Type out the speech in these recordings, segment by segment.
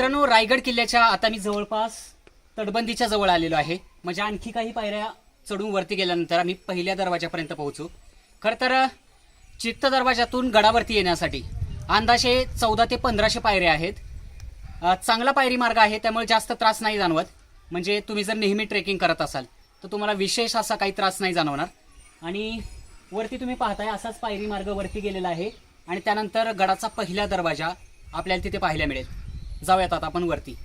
मित्रांनो रायगड किल्ल्याच्या आता मी जवळपास तटबंदीच्या जवळ आलेलो आहे. म्हणजे आणखी काही पायऱ्या चढून वरती गेल्यानंतर आम्ही पहिल्या दरवाजापर्यंत पोहोचू. खरं तर चित्त दरवाजातून गडावरती येण्यासाठी अंदाजे चौदा ते पंधराशे पायऱ्या आहेत. चांगला पायरी मार्ग आहे त्यामुळे जास्त त्रास नाही जाणवत. म्हणजे तुम्ही जर नेहमी ट्रेकिंग करत असाल तर तुम्हाला विशेष असा काही त्रास नाही जाणवणार. आणि वरती तुम्ही पाहताय असाच पायरी मार्ग वरती गेलेला आहे. आणि त्यानंतर गडाचा पहिला दरवाजा आपल्याला तिथे पाहायला मिळेल. जाऊयात आता आपण वरती.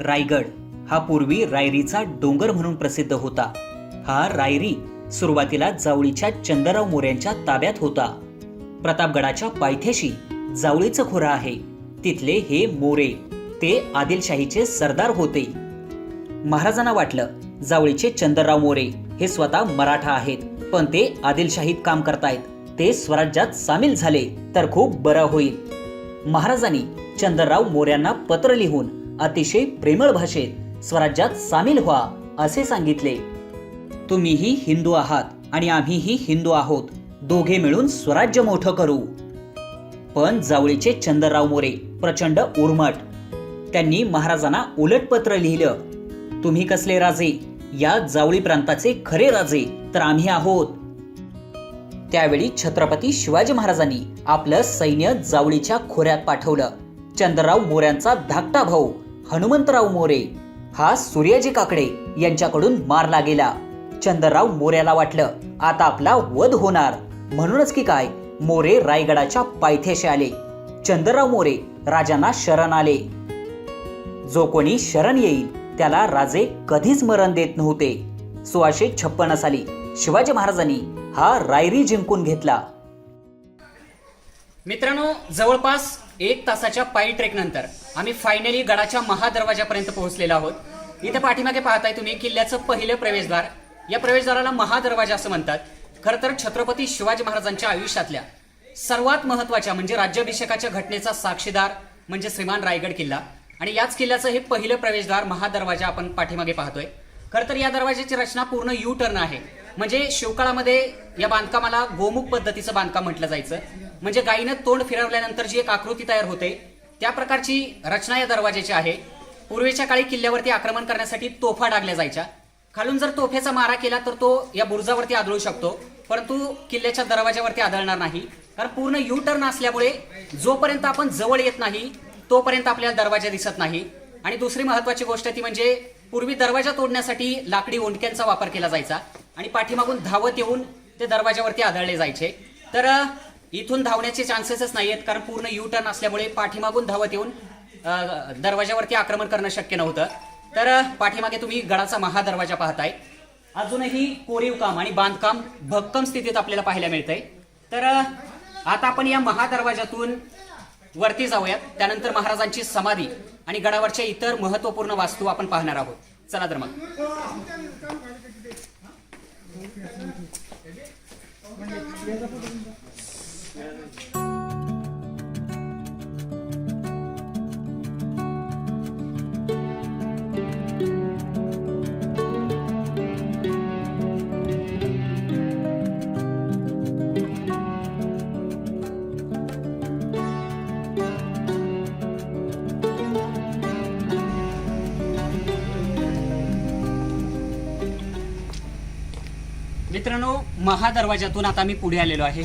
रायगड हा पूर्वी रायरीचा डोंगर म्हणून प्रसिद्ध होता. हा रायरी सुरुवातीला जावळीच्या चंदराव मोऱ्यांच्या ताब्यात होता. प्रतापगडाच्या पायथ्याशी जावळीचं खोरं आहे. तिथले हे मोरे ते आदिलशाहीचे सरदार होते. महाराजांना वाटलं जावळीचे चंद्रराव मोरे हे स्वतः मराठा आहेत पण ते आदिलशाहीत काम करतायत. ते स्वराज्यात सामील झाले तर खूप बरं होईल. महाराजांनी चंद्रराव मोऱ्यांना पत्र लिहून अतिशय प्रेमळ भाषेत स्वराज्यात सामील व्हा असे सांगितले. तुम्हीही हिंदू आहात आणि आम्हीही हिंदू आहोत दोघे मिळून स्वराज्य मोठं करू. पण जावळीचे चंद्रराव मोरे प्रचंड उर्मट. त्यांनी महाराजांना उलट पत्र लिहिलं तुम्ही कसले राजे? या जावळी प्रांताचे खरे राजे तर आम्ही आहोत. त्यावेळी छत्रपती शिवाजी महाराजांनी आपलं सैन्य जावळीच्या खोऱ्यात पाठवलं. चंद्रराव मोऱ्यांचा धाकटा भाऊ हनुमंतराव मोरे हा सूर्याजी काकडे यांच्याकडून मारला गेला चंद्रराव मोऱ्याला वाटलं आता आपला वध होणार. म्हणूनच की काय मोरे रायगडाच्या पायथ्याशी आले. चंद्रराव मोरे राजांना शरण आले. जो कोणी शरण येईल त्याला राजे कधीच मरण देत नव्हते. सोळाशे छप्पन्न साली शिवाजी महाराजांनी हा रायरी जिंकून घेतला. मित्रांनो जवळपास एक तासाच्या पायी ट्रेक नंतर आम्ही फायनली गडाच्या महादरवाजापर्यंत पोहोचलेलो आहोत. इथे पाठीमागे पाहताय तुम्ही किल्ल्याचं पहिलं प्रवेशद्वार. या प्रवेशद्वाराला महादरवाजा असं म्हणतात. खरं तर छत्रपती शिवाजी महाराजांच्या आयुष्यातल्या सर्वात महत्त्वाच्या म्हणजे राज्याभिषेकाच्या घटनेचा साक्षीदार म्हणजे श्रीमान रायगड किल्ला. आणि याच किल्ल्याचं हे पहिलं प्रवेशद्वार महादरवाजा आपण पाठीमागे पाहतोय. खरं तर या दरवाजाची रचना पूर्ण यू टर्न आहे. म्हणजे शिवकाळामध्ये या बांधकामाला गोमुख पद्धतीचं बांधकाम म्हटलं जायचं. म्हणजे गायीनं तोंड फिरवल्यानंतर जी एक आकृती तयार होते त्या प्रकारची रचना या दरवाजाची आहे. पूर्वीच्या काळी किल्ल्यावरती आक्रमण करण्यासाठी तोफा डागल्या जायच्या. खालून जर तोफेचा मारा केला तर तो या बुरुजावरती आदळू शकतो. परंतु किल्ल्याच्या दरवाजावरती आदळणार नाही. कारण पूर्ण यू टर्न असल्यामुळे जोपर्यंत आपण जवळ येत नाही तोपर्यंत आपल्याला दरवाजा दिसत नाही. आणि दुसरी महत्वाची गोष्ट ती म्हणजे पूर्वी दरवाजा तोडण्यासाठी लाकडी ओंडक्यांचा वापर केला जायचा. आणि पाठीमागून धावत येऊन ते दरवाजावरती आदळले जायचे. तर इथून धावण्याचे चान्सेसच नाही आहेत कारण पूर्ण यू टर्न असल्यामुळे पाठीमागून धावत येऊन दरवाजावरती आक्रमण करणं शक्य नव्हतं. तर पाठीमागे तुम्ही गडाचा महादरवाजा पाहताय. अजूनही कोरीव काम आणि बांधकाम भक्कम स्थितीत आपल्याला पाहायला मिळतंय. तर आता आपण या महादरवाजातून वरती जाऊयात. त्यानंतर महाराजांची समाधी आणि गडावरच्या इतर महत्त्वपूर्ण वास्तू आपण पाहणार आहोत. चला तर मग. मित्रांनो महादरवाजातून आता मी पुढे आलेलो आहे.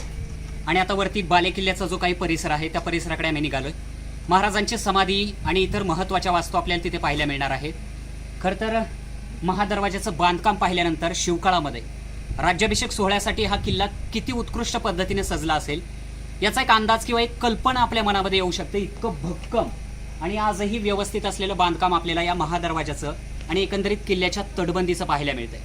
आणि आता वरती बालेकिल्ल्याचा जो काही परिसर आहे त्या परिसराकडे आम्ही निघालोय. महाराजांची समाधी आणि इतर महत्त्वाच्या वास्तू आपल्याला तिथे पाहायला मिळणार आहेत. खरं तर महादरवाजाचं बांधकाम पाहिल्यानंतर शिवकाळामध्ये राज्याभिषेक सोहळ्यासाठी हा किल्ला किती उत्कृष्ट पद्धतीने सजला असेल याचा एक अंदाज किंवा एक कल्पना आपल्या मनामध्ये येऊ शकते. इतकं भक्कम आणि आजही व्यवस्थित असलेलं बांधकाम आपल्याला या महादरवाजाचं आणि एकंदरीत किल्ल्याच्या तटबंदीचं पाहायला मिळतंय.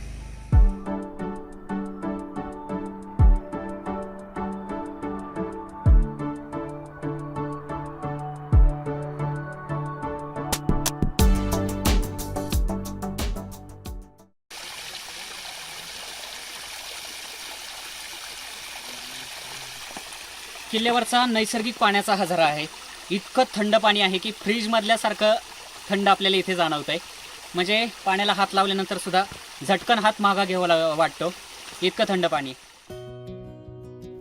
किल्ल्यावरचा नैसर्गिक पाण्याचा हजारा आहे. इतकं थंड पाणी आहे की फ्रीजमधल्यासारखं थंड आपल्याला इथे जाणवत आहे म्हणजे पाण्याला हात लावल्यानंतर सुद्धा झटकन हात मागा घ्यावा वाटतो. इतकं थंड पाणी.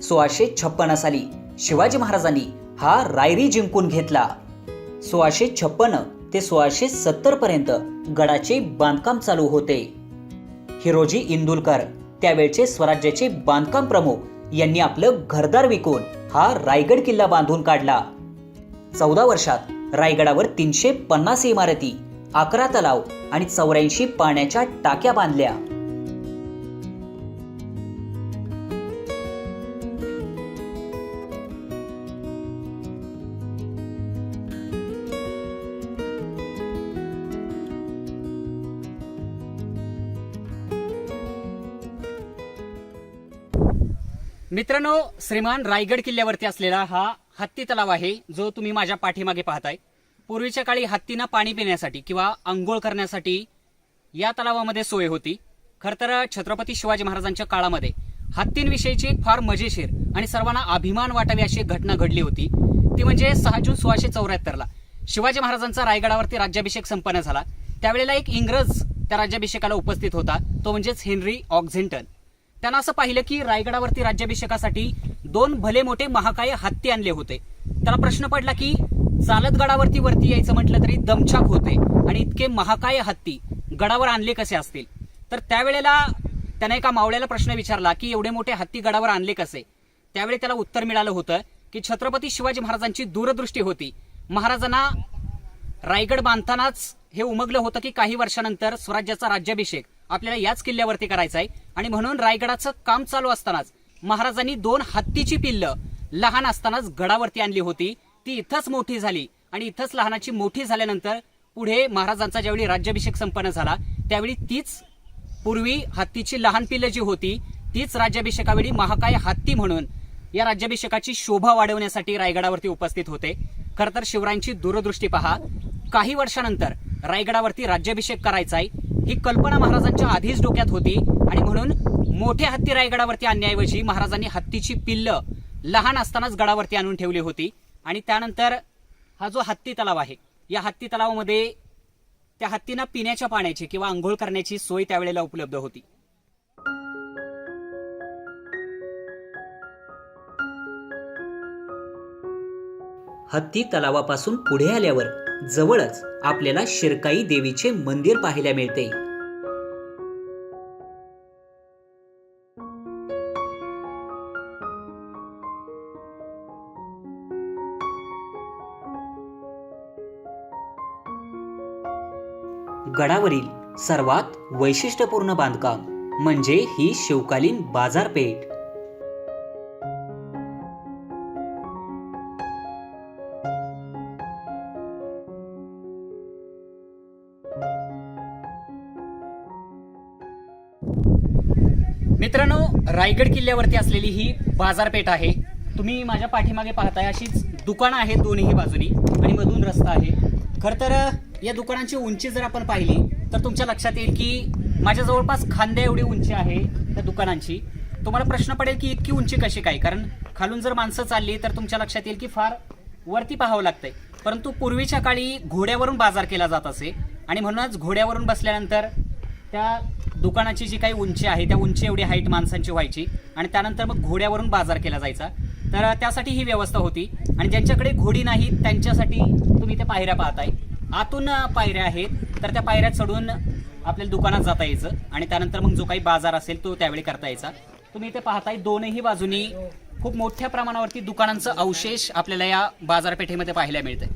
सोळाशे छप्पन्न साली शिवाजी महाराजांनी हा रायरी जिंकून घेतला. सोळाशे छप्पन्न ते सोळाशे सत्तर पर्यंत गडाचे बांधकाम चालू होते. हिरोजी इंदुलकर त्यावेळचे स्वराज्याचे बांधकाम प्रमुख यांनी आपलं घरदार विकून हा रायगड किल्ला बांधून काढला. चौदा वर्षात रायगडावर तीनशे पन्नास इमारती अकरा तलाव आणि चौऱ्याऐंशी पाण्याच्या टाक्या बांधल्या. मित्रांनो श्रीमान रायगड किल्ल्यावरती असलेला हा हत्ती तलाव आहे जो तुम्ही माझ्या पाठीमागे पाहताय. पूर्वीच्या काळी हत्तींना पाणी पिण्यासाठी किंवा आंघोळ करण्यासाठी या तलावामध्ये सोय होती. खरं तर छत्रपती शिवाजी महाराजांच्या काळामध्ये हत्तींविषयीची एक फार मजेशीर आणि सर्वांना अभिमान वाटावी अशी एक घटना घडली होती. ती म्हणजे सहा जून सोळाशे चौऱ्याहत्तरला शिवाजी महाराजांचा रायगडावरती राज्याभिषेक संपन्न झाला. त्यावेळेला एक इंग्रज त्या राज्याभिषेकाला उपस्थित होता तो म्हणजेच हेनरी ऑक्झेंटन. त्यांना असं पाहिलं की रायगडावरती राज्याभिषेकासाठी दोन भले मोठे महाकाय हत्ती आणले होते. त्याला प्रश्न पडला की चालत गडावरती वरती यायचं म्हटलं तरी दमछाक होते आणि इतके महाकाय हत्ती गडावर आणले कसे असतील? तर त्यावेळेला त्याने एका मावळ्याला प्रश्न विचारला की एवढे मोठे हत्ती गडावर आणले कसे? त्यावेळी त्याला उत्तर मिळालं होतं की छत्रपती शिवाजी महाराजांची दूरदृष्टी होती. महाराजांना रायगड बांधतानाच हे उमगलं होतं की काही वर्षानंतर स्वराज्याचा राज्याभिषेक आपल्याला याच किल्ल्यावरती करायचं आहे. आणि म्हणून रायगडाचं काम चालू असतानाच महाराजांनी दोन हत्तीची पिल्लं लहान असतानाच गडावरती आणली होती. ती इथंच मोठी झाली. आणि इथंच लहानाची मोठी झाल्यानंतर पुढे महाराजांचा ज्यावेळी राज्याभिषेक संपन्न झाला त्यावेळी तीच पूर्वी हत्तीची लहान पिल्लं जी होती तीच राज्याभिषेकावेळी महाकाय हत्ती म्हणून या राज्याभिषेकाची शोभा वाढवण्यासाठी रायगडावरती उपस्थित होते. खरं तर शिवरायांची दूरदृष्टी पहा. काही वर्षानंतर रायगडावरती राज्याभिषेक करायचा आहे. ही कल्पना महाराजांच्या आधीच डोक्यात होती आणि म्हणून मोठे हत्ती रायगडावरती आणण्याऐवजी महाराजांनी हत्तीची पिल्लं लहान असतानाच गडावरती आणून ठेवली होती. आणि त्यानंतर हा जो हत्ती तलाव आहे या हत्ती तलावामध्ये त्या हत्तींना पिण्याच्या पाण्याची किंवा आंघोळ करण्याची सोय त्यावेळेला उपलब्ध होती. हत्ती तलावापासून पुढे आल्यावर जवळच आपल्याला शिरकाई देवीचे मंदिर पाहायला मिळते. गडावरील सर्वात वैशिष्ट्यपूर्ण बांधकाम म्हणजे ही शिवकालीन बाजारपेठ. मित्रांनो रायगड किल्ल्यावरती असलेली ही बाजारपेठ आहे. तुम्ही माझ्या पाठीमागे पाहताय अशीच दुकानं आहेत दोन्ही बाजूनी आणि मधून रस्ता आहे. खरं तर या दुकानांची उंची जर आपण पाहिली तर तुमच्या लक्षात येईल की माझ्या जवळपास खांद्या एवढी उंची आहे त्या दुकानांची. तुम्हाला प्रश्न पडेल की इतकी उंची कशी काय? कारण खालून जर माणसं चालली तर तुमच्या लक्षात येईल की फार वरती पाहावं लागतंय. परंतु पूर्वीच्या काळी घोड्यावरून बाजार केला जात असे. आणि म्हणूनच घोड्यावरून बसल्यानंतर त्या दुकानाची जी काही उंची आहे त्या उंची एवढी हाईट माणसांची व्हायची आणि त्यानंतर मग घोड्यावरून बाजार केला जायचा. तर त्यासाठी ही व्यवस्था होती आणि ज्यांच्याकडे घोडी नाही त्यांच्यासाठी तुम्ही त्या पायऱ्या पाहताय. आतून पायऱ्या आहेत तर त्या पायऱ्या चढून आपल्याला दुकानात जाता यायचं आणि त्यानंतर मग जो काही बाजार असेल तो त्यावेळी करता यायचा. तुम्ही इथे पाहताय दोनही बाजूनी खूप मोठ्या प्रमाणावरती दुकानांचं अवशेष आपल्याला या बाजारपेठेमध्ये पाहायला मिळतंय.